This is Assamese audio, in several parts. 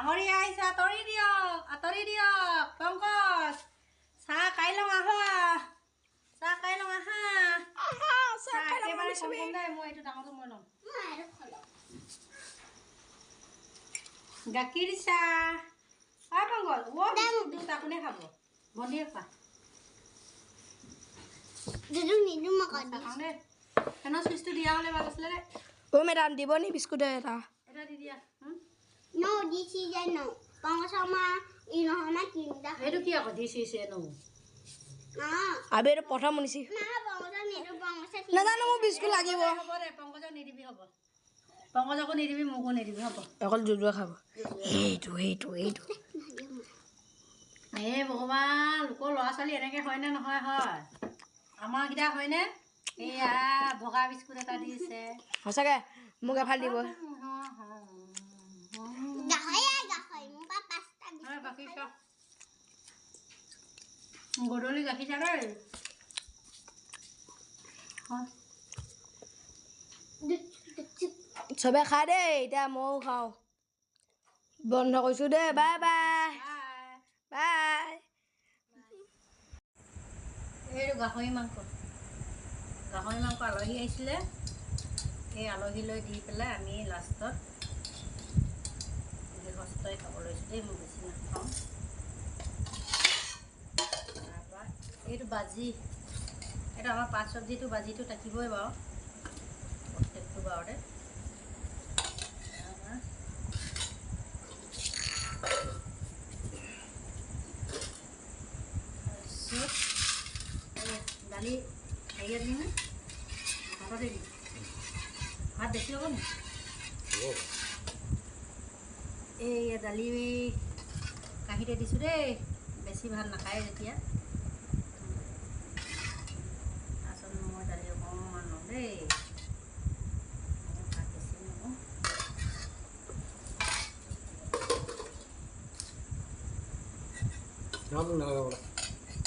ডাঙৰীয়া আহিছে আঁতৰি দিয়ক আঁতৰি দিয়ক পংকজ চাহ খাই লওঁ আহা চাহ খাই লওঁ আহা চাহ একেবাৰে কম কম দেই মই এইটো ডাঙৰটো মই লওঁ গাখীৰ চাহ অ পংকজ অ' বিস্কুট আপুনি খাব ভণ্টিয়ে খোৱা দুদু নিদু মই চাহ খাওঁ দেই ফেনৰ চুইচটো দিয়া হ'লে ভাল আছিলে দেই অ' মেডাম দিব নি বিস্কুট এটা এটা দি দিয়া হুম? No, this is a no. নাজানো বিস্কুট লাগিব পংকজক নিদিবি হ'ব পংকজকো নিদিবি মোকো নিদিবি হ'ব অকল জুজুৱে খাব এই ভগৱান লোকৰ ল'ৰা ছোৱালী এনেকৈ হয়নে নহয় হয় আমাৰকেইটা হয়নে এয়া বগা বিস্কুট এটা দিছে সঁচাকৈ মোক এফাল দিব গধূলি গাখীৰ হয় চবে খাই দেই এতিয়া ময়ো খাওঁ বন্ধ কৰিছোঁ দেই বাই বাই বাই এইটো গাহৰি মাংস গাহৰি মাংস আলহী আহিছিলে সেই আলহীলৈ দি পেলাই আমি লাষ্টত বেছি নাখাওঁ তাৰপৰা এইটো বাজি। এইটো আমাৰ পাত চব্জিটো, বাজিটো থাকিবই বাৰু। প্ৰত্যেকটো বাৰতে। দালি হেৰিয়াত দিম ভাততে দিম ভাত বেছি হ'ব নি? এই দালি কাঁহীতে দিছোঁ দেই বেছি ভাত নাখায় যেতিয়া তাৰপিছত মই দালি অকণমান লওঁ দেই মই ভাত বেছি নলওঁ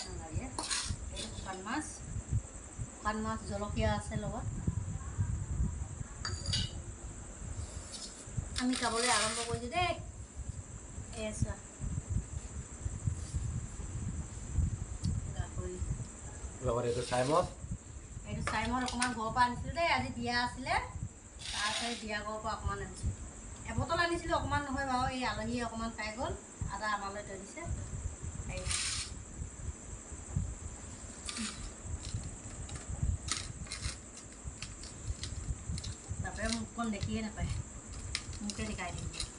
নালাগে এই শুকান মাছ শুকান মাছ জলকীয়া আছে লগত আমি খাবলৈ আৰম্ভ কৰিছোঁ দেই চোৱা গাহৰি লগত এইটো চাইমদ এইটো চাইমত অকণমান ঘৰৰ পৰা আনিছিলোঁ দেই আজি বিয়া আছিলে তাৰপিছত বিয়া ঘৰৰ পৰা অকণমান আনিছোঁ এবটল আনিছিলোঁ অকণমান নহয় বাৰু এই আলহী অকণমান খাই গ'ল আদা আমালৈ থৈ দিছে তাপৰে মুখখন দেখিয়ে নাপায় মোকে দেখাই দিম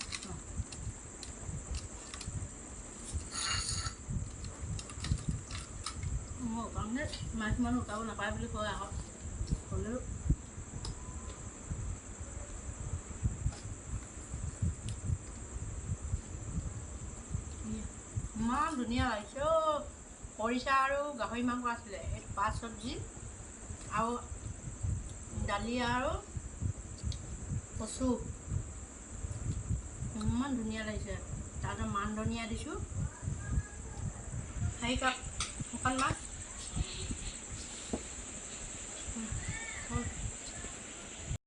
কাৰণে মাছ মানুহ উঠাব নাপায় বুলি কয় আকৌ। হ'লেও ইমান ধুনীয়া লাগিছে অ' খৰিচা আৰু গাহৰি মাংস আছিলে পাঁচ চব্জি আৰু দালি আৰু কচু। ইমান ধুনীয়া লাগিছে। তাতে মান ধনিয়া দিছোঁ। চাৰি কাপ শুকান মাছ।